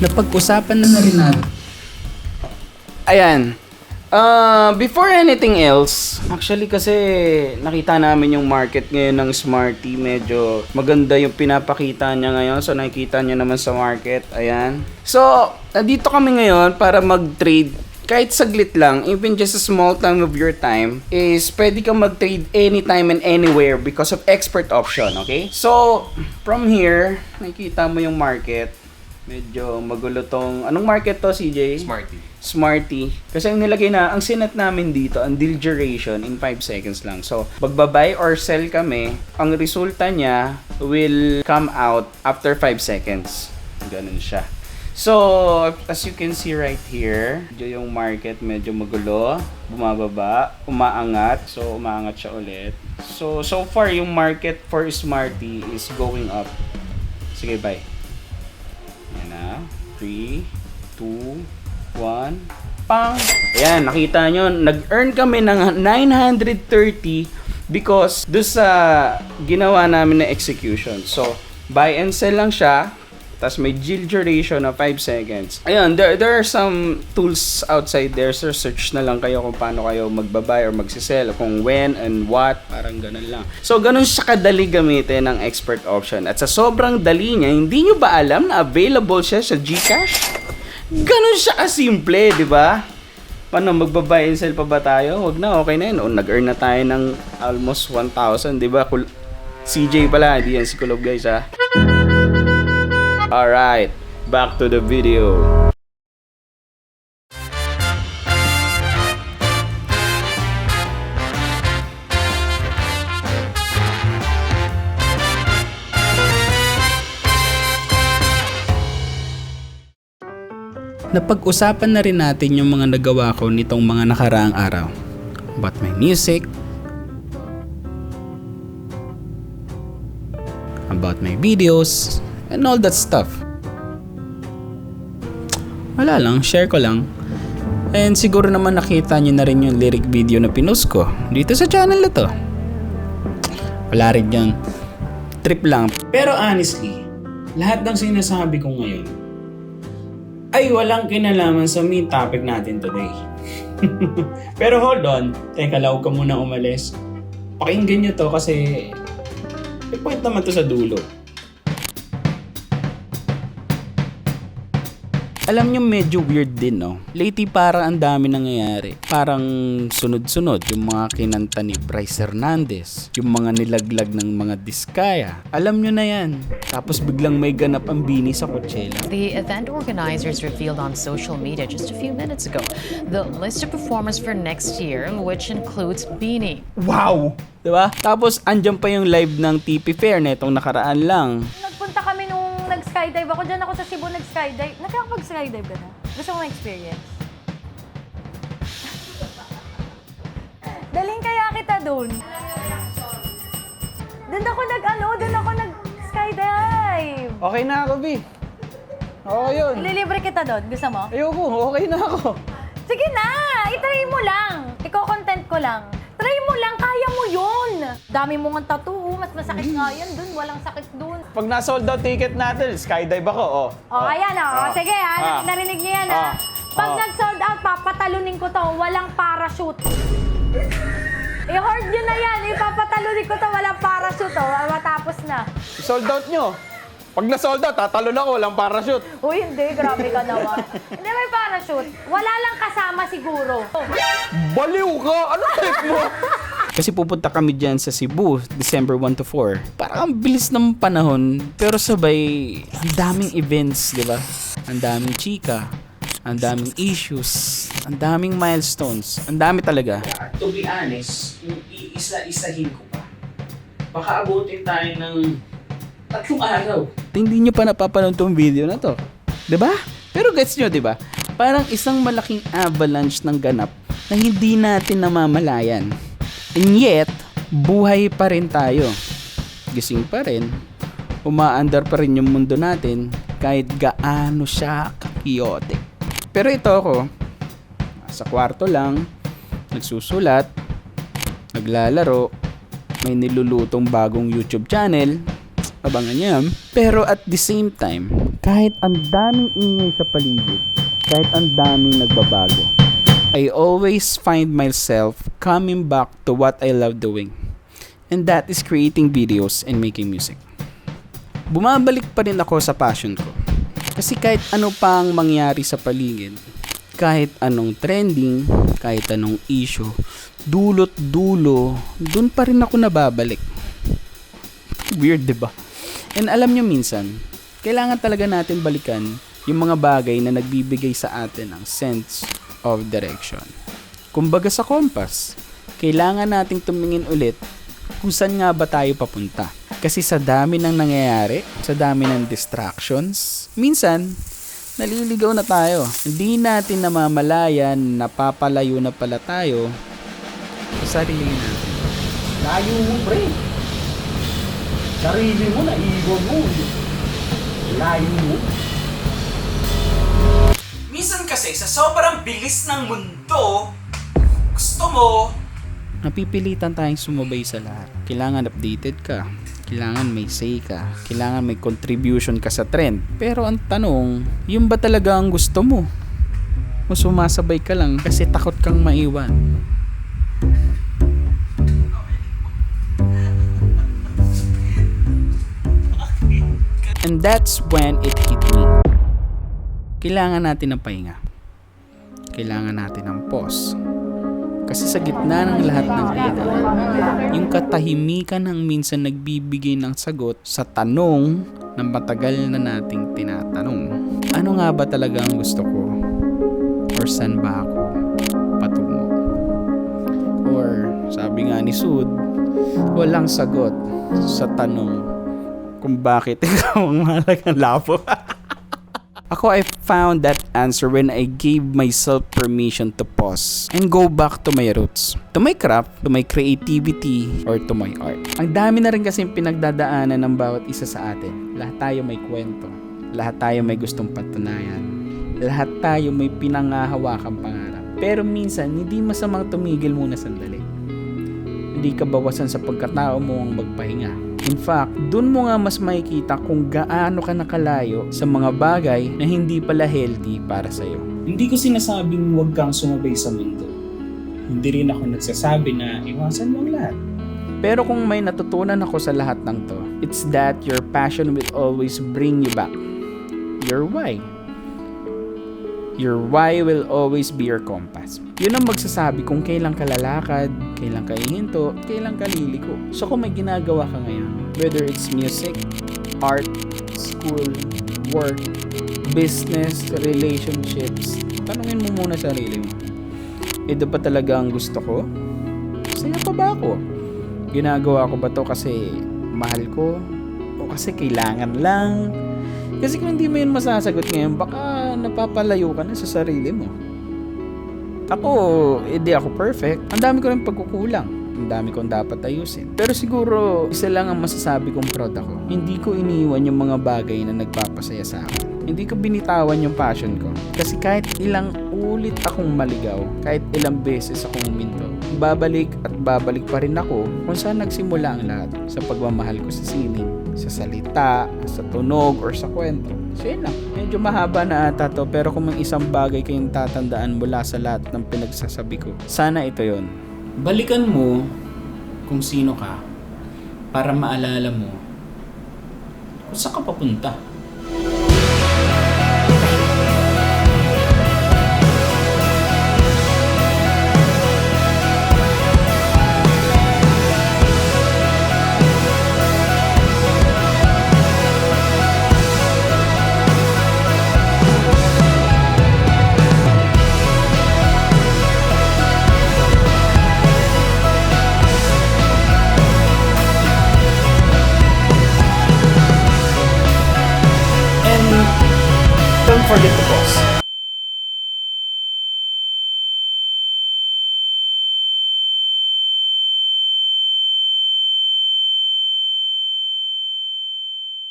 Napag-usapan na na rin natin. Ayan. Uh, before anything else, actually kasi nakita namin yung market ngayon ng Smarty. Medyo maganda yung pinapakita niya ngayon. So nakikita niyo naman sa market. Ayan. So, nandito kami ngayon para mag-trade kahit saglit lang, even just a small time of your time, is pwede kang mag-trade anytime and anywhere because of expert option, okay? So, from here, nakikita mo yung market. Medyo magulo tong... Anong market to, CJ? Smarty. Smarty. Kasi ang nilagay na, ang sinet namin dito, ang deal duration in 5 seconds lang. So, magbabay or sell kami, ang resulta niya will come out after 5 seconds. Ganun siya. So, as you can see right here, medyo yung market medyo magulo, bumababa, umaangat. So, umaangat siya ulit. So, so far yung market for Smarty is going up. Sige, bye. Yan na. 3, 2, 1. Pang! Ayan, nakita nyo, nag-earn kami ng 930 because do sa ginawa namin na execution. So, buy and sell lang siya. Tapos may yield duration na 5 seconds. Ayun, there, there are some tools outside there. So, search na lang kayo kung paano kayo magbabay or magsisell. Kung when and what. Parang ganun lang. So, ganun siya kadali gamitin ng expert option. At sa sobrang dali niya, hindi nyo ba alam na available siya sa Gcash? Ganun siya kasimple, di ba? Paano, magbabay and sell pa ba tayo? Huwag na, okay na yun. O, nag-earn na tayo ng almost 1,000, di ba? Kul- CJ pala, hindi yan si Kulob guys ha. Alright, back to the video. Napag-usapan na rin natin yung mga nagawa ko nitong mga nakaraang araw. About my music, about my videos, and all that stuff. Wala lang, share ko lang. And siguro naman nakita nyo na rin yung lyric video na pinost ko dito sa channel na to. Wala rin yan. Trip lang. Pero honestly, lahat ng sinasabi ko ngayon ay walang kinalaman sa main topic natin today. Pero hold on, teka lang, huwag ka muna umalis. Pakinggan nyo to kasi may point naman to sa dulo. Alam nyo medyo weird din no. Lately parang ang dami nangyayari. Parang sunod-sunod yung mga kinanta ni Bryce Hernandez. Yung mga nilaglag ng mga diskaya. Alam nyo na yan. Tapos biglang may ganap ang bini sa Coachella. The event organizers revealed on social media just a few minutes ago the list of performers for next year, which includes Beanie. Wow! Diba? Tapos andyan pa yung live ng TP Fair na itong nakaraan lang. Nagpunta kami nung nag-skydive ako. Diyan ako sa Cebu nag-skydive. Nakakapag-skydive ka na? Gusto mo experience? Dalhin kaya kita doon. Doon ako nag, ano, doon ako nag-skydive. Okay na ako, B. Okay yun. Ililibre kita doon. Gusto mo? Ayoko, okay na ako. Sige na! I-try mo lang. Iko-content ko lang. Try mo lang, kaya mo yun. Dami mo nga tattoo, mas masakit nga yan dun. Walang sakit dun. Pag na-sold out ticket natin, skydive ako, oh. O, ayan o. Oh. Sige ha, Ah. narinig niyo yan Ah. ha. Pag Ah. nag-sold out, papatalunin ko to. Walang parachute. I-hoard nyo na yan. Ipapatalunin ko to. Walang parachute o. Matapos na. Sold out nyo. Pag na-sold out, tatalon ako, walang parachute. Uy, hindi. Grabe ka naman. hindi may parachute. Wala lang kasama siguro. Baliw ka! Ano trip mo? Kasi pupunta kami dyan sa Cebu, December 1 to 4. Parang ang bilis ng panahon, pero sabay, ang daming events, di ba? Ang daming chika, ang daming issues, ang daming milestones, ang dami talaga. To be honest, yung iisa-isahin ko pa, baka abutin tayo ng tatlong araw. Hindi nyo pa napapanood tong video na to. 'Di ba? Pero gets nyo, di ba? Parang isang malaking avalanche ng ganap na hindi natin namamalayan. And yet, buhay pa rin tayo. Gising pa rin. Umaandar pa rin yung mundo natin kahit gaano siya chaotic. Pero ito ako, sa kwarto lang, nagsusulat, naglalaro, may nilulutong bagong YouTube channel, abangan niyo yan. Pero at the same time, Kahit ang daming ingay sa paligid, kahit ang daming nagbabago, I always find myself coming back to what I love doing. And that is creating videos and making music. Bumabalik pa rin ako sa passion ko. Kasi kahit ano pang mangyari sa paligid, kahit anong trending, kahit anong issue, dulot dulo, dun pa rin ako nababalik. Weird, 'di ba? And alam nyo minsan, kailangan talaga natin balikan yung mga bagay na nagbibigay sa atin ng sense of direction. Kumbaga sa compass, kailangan nating tumingin ulit kung saan nga ba tayo papunta. Kasi sa dami ng nangyayari, sa dami ng distractions, minsan, naliligaw na tayo. Hindi natin namamalayan, napapalayo na pala tayo sa sarili natin. Layo mo, pre. Sarili mo, naiwan mo. Layo mo. Kasi, sa sobrang bilis ng mundo, gusto mo, napipilitan tayong sumabay sa lahat. Kailangan updated ka. Kailangan may say ka. Kailangan may contribution ka sa trend. Pero ang tanong, yun ba talaga ang gusto mo? O sumasabay ka lang kasi takot kang maiwan? And that's when it hit me. Kailangan natin ng pahinga. Kailangan natin ng pause. Kasi sa gitna ng lahat ng ito, yung katahimikan ang minsan nagbibigay ng sagot sa tanong na matagal na nating tinatanong. Ano nga ba talaga ang gusto ko? Or saan ba ako patungo? Or sabi nga ni Sud, walang sagot sa tanong kung bakit ikaw ang mahalagang labo. Ako, I found that answer when I gave myself permission to pause and go back to my roots. To my craft, to my creativity, or to my art. Ang dami na rin kasi pinagdadaanan ng bawat isa sa atin. Lahat tayo may kwento. Lahat tayo may gustong patunayan. Lahat tayo may pinangahawakang pangarap. Pero minsan, hindi masamang tumigil muna sandali. Hindi ka bawasan sa pagkatao mo ang magpahinga. In fact, dun mo nga mas makikita kung gaano ka nakalayo sa mga bagay na hindi pala healthy para sa'yo. Hindi ko sinasabing huwag kang sumabay sa mundo. Hindi rin ako nagsasabi na iwasan mo ang lahat. Pero kung may natutunan ako sa lahat ng to, it's that your passion will always bring you back. Your why. Your why will always be your compass. Yun ang magsasabi kung kailan ka lalakad, kailan ka hihinto, kailan ka liliko. So kung may ginagawa ka ngayon, whether it's music, art, school, work, business, relationships, tanungin mo muna sarili mo. Ito ba talaga ang gusto ko? Saya pa ba ako? Ginagawa ko ba to kasi mahal ko? O kasi kailangan lang? Kasi kung hindi mo yun masasagot ngayon, baka napapalayo ka na sa sarili mo. Ako, hindi ako perfect. Ang dami ko rin pagkukulang. Ang dami kong dapat ayusin. Pero siguro, isa lang ang masasabi kong proud ako. Hindi ko iniwan yung mga bagay na nagpapasaya sa akin. Hindi ko binitawan yung passion ko. Kasi kahit ilang ulit akong maligaw, kahit ilang beses akong uminto, babalik at babalik pa rin ako kung saan nagsimula ang lahat sa pagmamahal ko sa sining, sa salita, sa tunog, or sa kwento. So yun lang. Medyo mahaba na ata to pero kung may isang bagay kayong tatandaan mula sa lahat ng pinagsasabi ko, sana ito yon. Balikan mo kung sino ka para maalala mo kung saan ka papunta. Forget to.